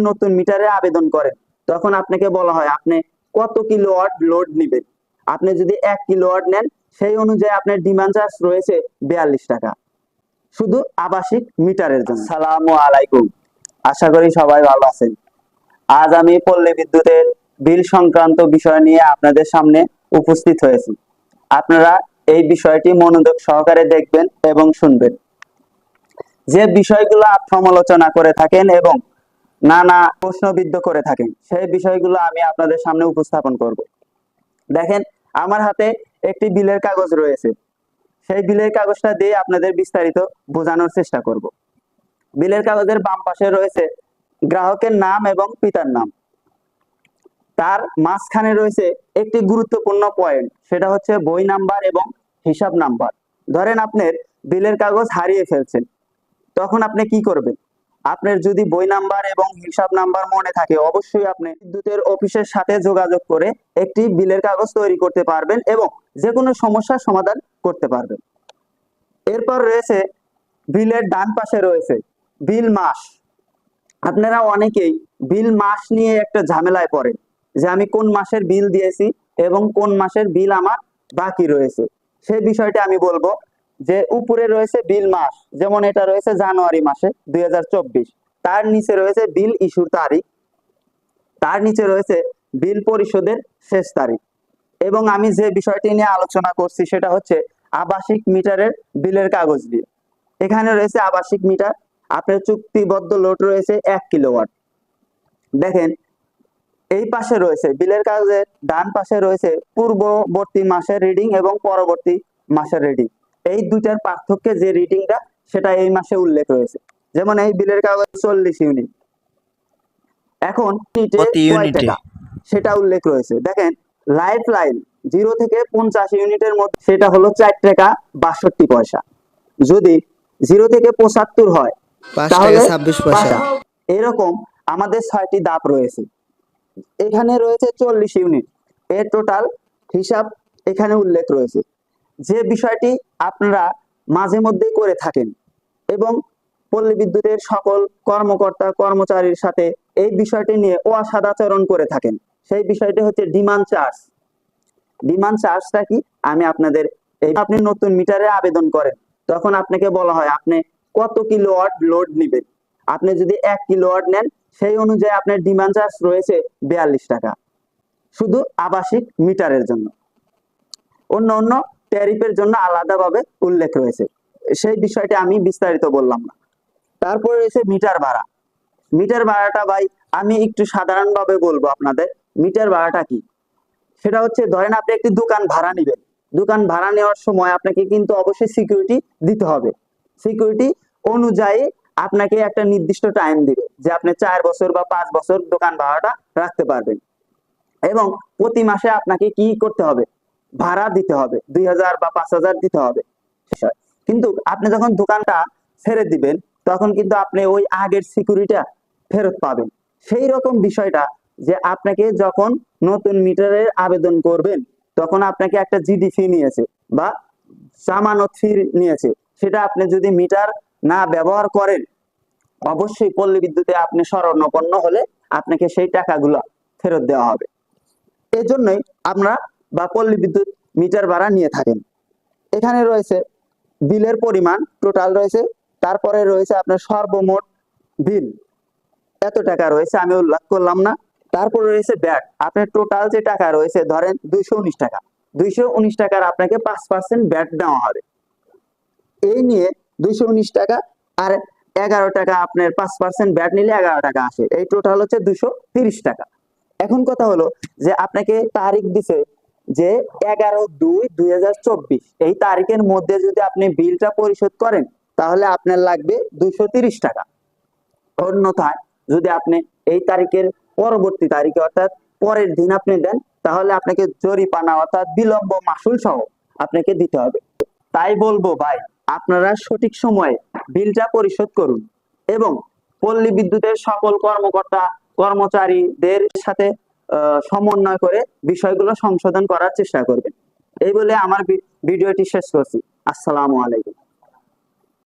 নতুন মিটারে আবেদন করেন, তখন আপনাকে বলা হয়, আপনি কত কিলোওয়াট লোড নেবেন? আপনি যদি এক কিলোওয়াট নেন, সেই অনুযায়ী আপনার ডিমান্ড চার্জ রয়েছে বিয়াল্লিশ টাকা। শুধু আবাসিক মিটারের জন্য। সালামু আলাইকুম। আশা করি সবাই ভালো আছেন। আজ আমি পল্লী বিদ্যুতের বিল সংক্রান্ত বিষয় নিয়ে আপনাদের সামনে উপস্থিত হয়েছি। আপনারা এই বিষয়টি মনোযোগ সহকারে দেখবেন এবং শুনবেন। যে বিষয়গুলো সমালোচনা করে থাকেন এবং নানা প্রশ্নবিদ্ধ করে থাকেন। সেই বিষয়গুলো আমি আপনাদের সামনে উপস্থাপন করব। দেখেন, আমার হাতে একটি বিলের কাগজ রয়েছে। সেই বিলের কাগজটা দিয়ে আপনাদের বিস্তারিত বোঝানোর চেষ্টা করব। বিলের কাগজের বাম পাশে রয়েছে গ্রাহকের নাম এবং পিতার নাম। তার মাঝখানে রয়েছে একটি গুরুত্বপূর্ণ পয়েন্ট, সেটা হচ্ছে বই নাম্বার এবং হিসাব নাম্বার। ধরেন আপনার বিলের কাগজ হারিয়ে ফেলছেন, তখন আপনি কি করবেন? আপনার যদি বই নাম্বার এবং হিসাব নাম্বার মনে থাকে, অবশ্যই আপনি বিদ্যুতের অফিসের সাথে যোগাযোগ করে একটি বিলের কাগজ তৈরি করতে পারবেন এবং যে কোনো সমস্যার সমাধান করতে পারবেন। এরপর রয়েছে বিলের ডান পাশে রয়েছে বিল মাস। আপনারা অনেকেই বিল মাস নিয়ে একটা ঝামেলায় পড়েন যে আমি কোন মাসের বিল দিয়েছি এবং কোন মাসের বিল আমার বাকি রয়েছে। সেই বিষয়টা আমি বলব যে উপরে রয়েছে বিল মাস, যেমন এটা রয়েছে জানুয়ারি মাসে দুই হাজার চব্বিশ, তার নিচে রয়েছে বিল ইস্যুর তারিখ, তার নিচে রয়েছে বিল পরিশোধের শেষ তারিখ। এবং আমি যে বিষয়টি নিয়ে আলোচনা করছি সেটা হচ্ছে আবাসিক মিটারের বিলের কাগজ দিয়ে। এখানে রয়েছে আবাসিক মিটার, আপনার চুক্তিবদ্ধ লোড রয়েছে এক কিলোওয়াট। দেখেন, এই পাশে রয়েছে বিলের কাগজের, ডান পাশে রয়েছে পূর্ববর্তী মাসের রিডিং এবং পরবর্তী মাসের রিডিং। এই দুটার পার্থক্যে যে রিডিংটা সেটা এই মাসে উল্লেখ রয়েছে যেমন এই বিলের কাগজ চল্লিশ ইউনিট এখন সেটা উল্লেখ রয়েছে। দেখেন লাইফ লাইন জিরো থেকে পঞ্চাশ ইউনিটের মধ্যে সেটা হলো চার টাকা বাষট্টি পয়সা। যদি জিরো থেকে পঁচাত্তর হয় তাহলে ছাব্বিশ পয়সা। এরকম আমাদের ছয়টি দাপ রয়েছে। এখানে রয়েছে চল্লিশ ইউনিট এর টোটাল হিসাব এখানে উল্লেখ রয়েছে। যে বিষয়টি আপনারা মাঝে মধ্যেই করে থাকেন এবং পল্লী বিদ্যুতের সকল কর্মকর্তা, কর্মচারীর সাথে এই বিষয়টি নিয়ে অসাদাচরণ করে থাকেন। সেই বিষয়টি হচ্ছে ডিমান্ড চার্জ ডিমান্ড চার্জটা কি? আমি আপনাদের আপনি নতুন মিটারে আবেদন করেন, তখন আপনাকে বলা হয় আপনি কত কিলোওয়াট লোড নেবেন? আপনি যদি এক কিলোওয়াট নেন, সেই অনুযায়ী আপনার ডিমান্ড চার্জ রয়েছে বিয়াল্লিশ টাকা। শুধু আবাসিক মিটারের জন্য। অন্য অন্য ট্যারিফের জন্য আলাদাভাবে উল্লেখ রয়েছে। সেই বিষয়টি আমি বিস্তারিত বললাম না। তারপরে রয়েছে মিটার ভাড়া। মিটার ভাড়াটা ভাই, আমি একটু সাধারণভাবে বলব আপনাদের, মিটার ভাড়াটা কি? সেটা হচ্ছে, ধরেন আপনি একটি দোকান ভাড়া নেবেন। দোকান ভাড়া নেওয়ার সময় আপনাকে কিন্তু অবশ্যই সিকিউরিটি দিতে হবে। সিকিউরিটি অনুযায়ী আপনাকে একটা নির্দিষ্ট টাইম দিবে, যে আপনি চার বছর বা পাঁচ বছর দোকান ভাড়াটা রাখতে পারবেন। এবং প্রতি মাসে আপনাকে কি করতে হবে? ভাড়া দিতে হবে, দুই হাজার বা পাঁচ হাজার দিতে হবে। কিন্তু আপনি যখন দোকানটা ছেড়ে দিবেন, তখন কিন্তু আপনি ওই আগের সিকিউরিটিটা ফেরত পাবেন। সেই রকম বিষয়টা যে আপনাকে যখন নতুন মিটারের আবেদন করবেন, তখন আপনাকে একটা জিডি ফি নিয়েছে বা জামানত ফি নিয়েছে। সেটা আপনি যদি মিটার না ব্যবহার করেন, অবশ্যই পল্লী বিদ্যুতে আপনি শরণাপন্ন হলে আপনাকে সেই টাকাগুলো ফেরত দেওয়া হবে। এই জন্যই আমরা বা পল্লী বিদ্যুৎ মিটার ভাড়া নিয়ে থাকেন। এখানে রয়েছে বিলের পরিমাণ টোটাল রয়েছে। তারপরে রয়েছে আপনার সর্বমোট বিল। এত টাকা রয়েছে, আমি উল্লেখ করলাম না। তারপরে রয়েছে ব্যাট আপনার টোটাল যে টাকা রয়েছে, ধরেন দুইশো উনিশ টাকা। দুইশো উনিশ টাকার আপনাকে পাঁচ পার্সেন্ট ব্যাট দেওয়া হবে। এই নিয়ে দুইশো উনিশ টাকা আর এগারো টাকা আপনার পাঁচ পার্সেন্ট ব্যাট নিলে এগারো টাকা আসে। এই টোটাল হচ্ছে দুশো তিরিশ টাকা। এখন কথা হলো যে, আপনাকে তারিখ দিছে যে এগারো দুই দুই এই তারিখের মধ্যে যদি আপনি বিলটা পরিশোধ করেন, তাহলে আপনার লাগবে দুইশো তিরিশ টাকা। অন্যথায় যদি আপনি এই তারিখের পরবর্তী তারিখে, অর্থাৎ পরের দিন আপনি দেন, তাহলে আপনাকে জরিপানা অর্থাৎ বিলম্ব মাসুল সহ আপনাকে দিতে হবে। তাই বলব ভাই, আপনারা সঠিক সময়ে বিলটা পরিশোধ করুন এবং পল্লী বিদ্যুতের সকল কর্মকর্তা, কর্মচারীদের সাথে সমন্বয় করে বিষয়গুলো সংশোধন করার চেষ্টা করবেন এই বলে আমার ভিডিওটি শেষ করছি। আসসালামু আলাইকুম।